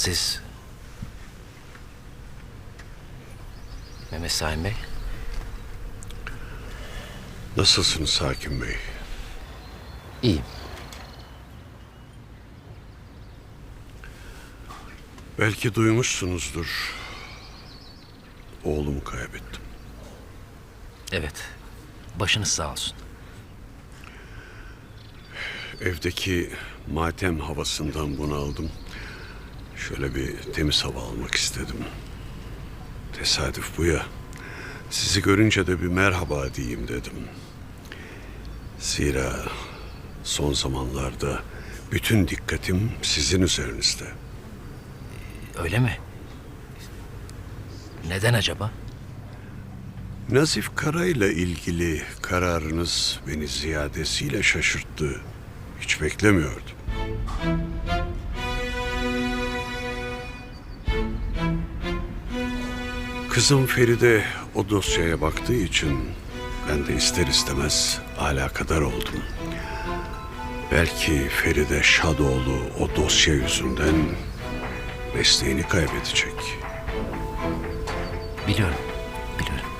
Siz... Mehmet Saim Bey, Nasılsınız hakim bey? iyiyim. Belki duymuşsunuzdur. Oğlumu kaybettim. Evet, başınız sağ olsun. Evdeki matem havasından bunaldım. Şöyle bir temiz hava almak istedim. Tesadüf bu ya. Sizi görünce de bir merhaba diyeyim dedim. Zira son zamanlarda bütün dikkatim sizin üzerinizde. Öyle mi? Neden acaba? Nazif Kara ile ilgili kararınız beni ziyadesiyle şaşırttı. Hiç beklemiyordum. Kızım Feride o dosyaya baktığı için ben de ister istemez alakadar oldum. Belki Feride Şadoğlu o dosya yüzünden mesleğini kaybedecek. Biliyorum, biliyorum.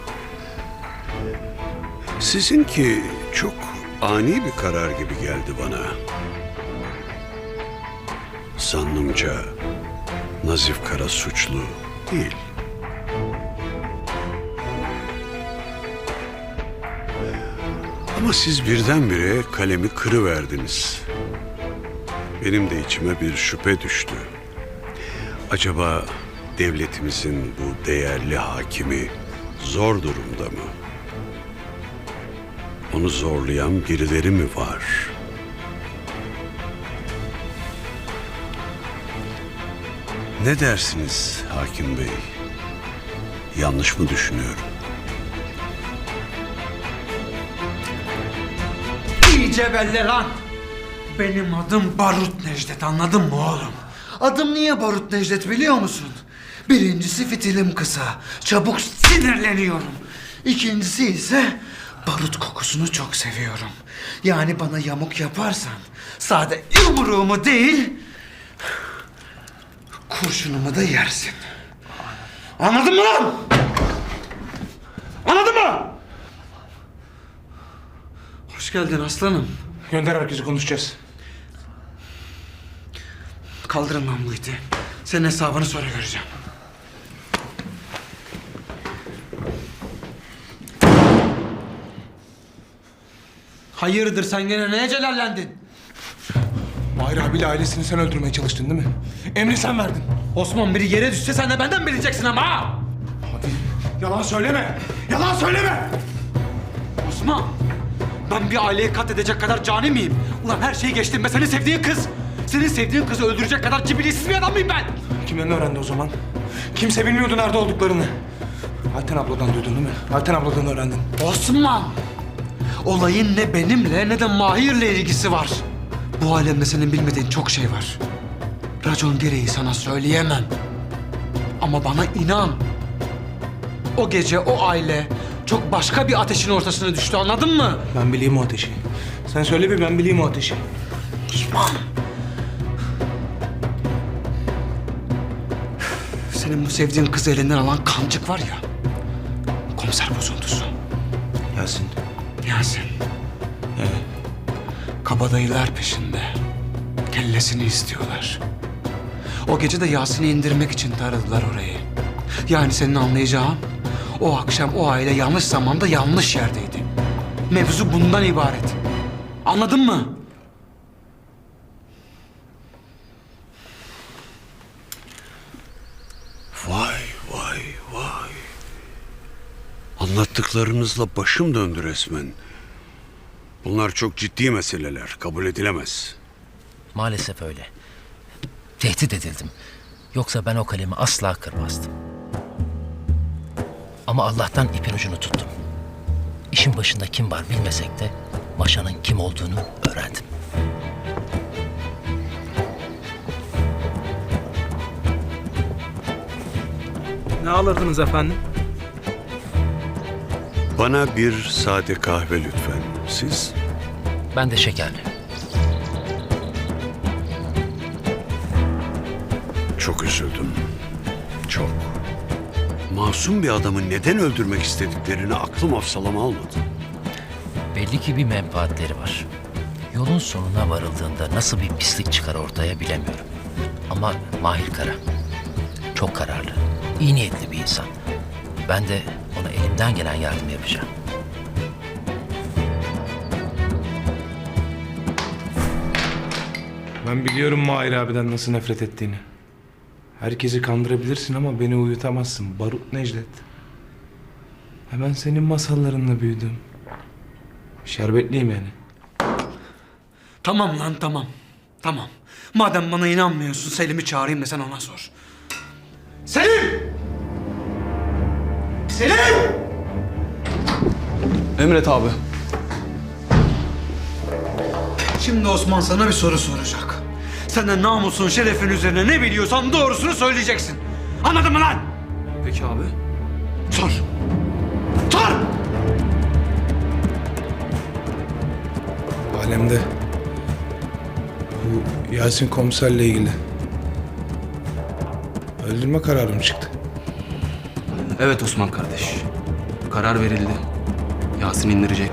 Sizinki çok ani bir karar gibi geldi bana. Zannımca Nazif Kara suçlu değil. Ama siz birdenbire kalemi kırıverdiniz. Benim de içime bir şüphe düştü. Acaba devletimizin bu değerli hakimi zor durumda mı? Onu zorlayan birileri mi var? Ne dersiniz hakim bey? Yanlış mı düşünüyorum? İyice lan. Benim adım Barut Necdet anladın mı oğlum? Adım niye Barut Necdet biliyor musun? Birincisi fitilim kısa. Çabuk sinirleniyorum. İkincisi ise barut kokusunu çok seviyorum. Yani bana yamuk yaparsan sade yumruğumu değil kurşunumu da yersin. Anladın mı lan? Anladın mı? Hoş geldin aslanım. Gönder herkesi konuşacağız. Kaldırın lan bu iti. Senin hesabını sonra göreceğim. Hayırdır sen gene neye celallendin? Mahir abiyle ailesini sen öldürmeye çalıştın değil mi? Emri sen verdin. Osman biri yere düşse sen de benden bileceksin ama ha! Yalan söyleme. Yalan söyleme. Osman! Ben bir aileyi katledecek kadar cani miyim? Ulan her şeyi geçtim. Ben senin sevdiğin kız. Senin sevdiğin kızı öldürecek kadar cibiliyetsiz bir adam mıyım ben? Kimden öğrendi o zaman? Kimse bilmiyordu nerede olduklarını. Ayten abladan duydun değil mi? Ayten abladan öğrendin. Osman! Olayın ne benimle ne de Mahir'le ilgisi var. Bu alemde senin bilmediğin çok şey var. Racon gereği sana söyleyemem. Ama bana inan. O gece o aile çok başka bir ateşin ortasına düştü anladın mı? Ben bileyim o ateşi. Sen söyle bir ben bileyim o ateşi. Osman! Senin bu sevdiğin kızı elinden alan kancık var ya. Komiser bozuntusu. Yasin. Yasin. Kabadayılar peşinde. Kellesini istiyorlar. O gece de Yasin'i indirmek için taradılar orayı. Yani senin anlayacağın o akşam o aile yanlış zamanda yanlış yerdeydi. Mevzu bundan ibaret. Anladın mı? Vay vay vay. Anlattıklarınızla başım döndü resmen. Bunlar çok ciddi meseleler. Kabul edilemez. Maalesef öyle. Tehdit edildim. Yoksa ben o kalemi asla kırmazdım. Ama Allah'tan ipin ucunu tuttum. İşin başında kim var bilmesek de Maşa'nın kim olduğunu öğrendim. Ne alırdınız efendim? Bana bir sade kahve lütfen. Siz? Ben de şekerli. Çok çok üzüldüm. Masum bir adamı neden öldürmek istediklerini aklım hafsalama almadı. Belli ki bir menfaatleri var. Yolun sonuna varıldığında nasıl bir pislik çıkar ortaya bilemiyorum. Ama Mahir Kara çok kararlı, iyi niyetli bir insan. Ben de ona elimden gelen yardım yapacağım. Ben biliyorum Mahir abiden nasıl nefret ettiğini. Herkesi kandırabilirsin ama beni uyutamazsın. Barut Necdet. Hemen senin masallarınla büyüdüm. Şerbetliyim yani. Tamam lan tamam. Tamam. Madem bana inanmıyorsun Selim'i çağırayım da sen ona sor. Selim! Selim! Emret abi. Şimdi Osman sana bir soru soracak. Sen de namusun, şerefin üzerine ne biliyorsan doğrusunu söyleyeceksin. Anladın mı lan? Peki abi. Sor. Sor! Alemde. Bu Yasin komiserle ilgili. Öldürme kararım çıktı. Evet Osman kardeş. Karar verildi. Yasin'i indirecekler.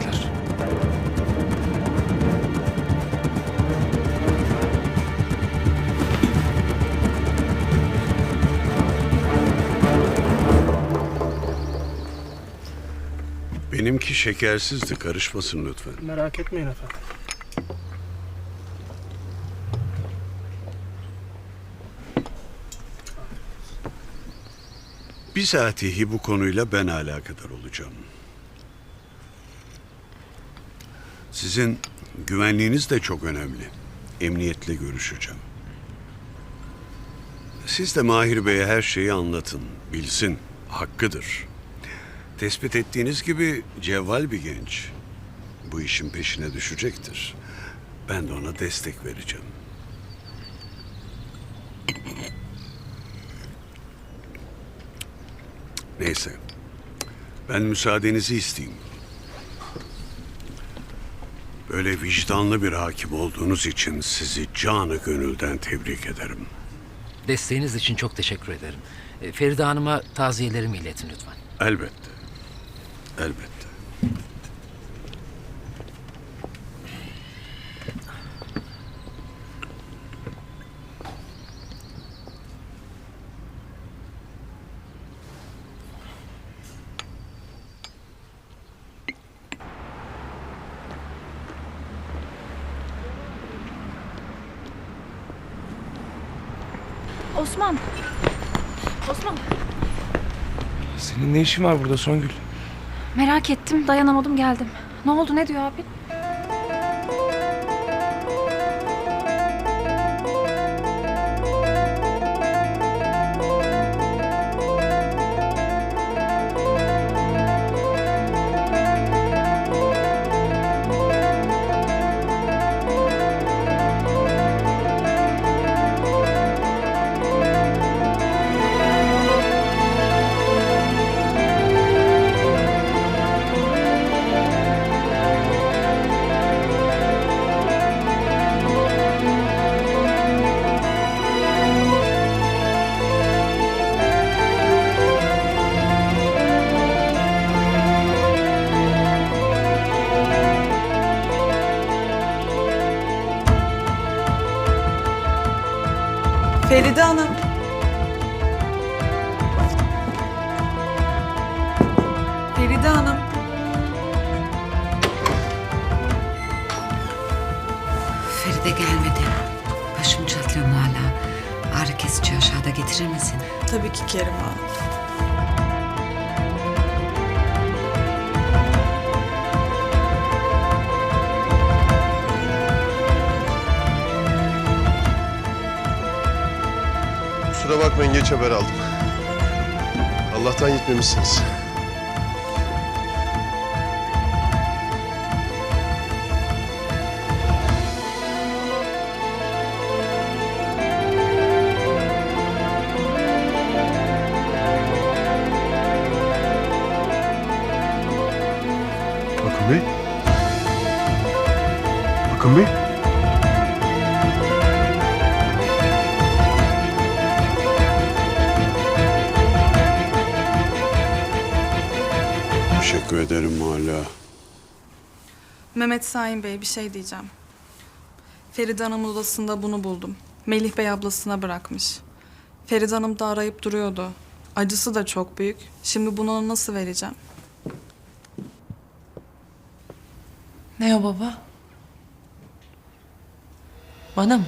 Benimki şekersizdi. Karışmasın lütfen. Merak etmeyin efendim. Bizatihi bu konuyla ben alakadar olacağım. Sizin güvenliğiniz de çok önemli. Emniyetle görüşeceğim. Siz de Mahir Bey'e her şeyi anlatın. Bilsin. Hakkıdır. Tespit ettiğiniz gibi cevval bir genç. Bu işin peşine düşecektir. Ben de ona destek vereceğim. Neyse. Ben müsaadenizi isteyeyim. Böyle vicdanlı bir hakim olduğunuz için sizi canı gönülden tebrik ederim. Desteğiniz için çok teşekkür ederim. E, Feride Hanım'a taziyelerimi iletin lütfen. Elbette. Elbette. Osman. Osman. Senin ne işin var burada Songül? Merak ettim, dayanamadım geldim. Ne oldu, ne diyor abi? Feride Hanım. Feride Hanım. Feride gelmedi. Başım çatlıyor hala. Ağrı kesici aşağıda getirir misin? Tabii ki Kerim Hanım. Kusura bakmayın geç haber aldım. Allah'tan gitmemişsiniz. Bakın Bey. Bakın Bey. Teşekkür ederim hala. Mehmet Sain Bey bir şey diyeceğim. Feride Hanım'ın odasında bunu buldum. Melih Bey ablasına bırakmış. Feride Hanım da arayıp duruyordu. Acısı da çok büyük. Şimdi bunu ona nasıl vereceğim? Ne o baba? Bana mı?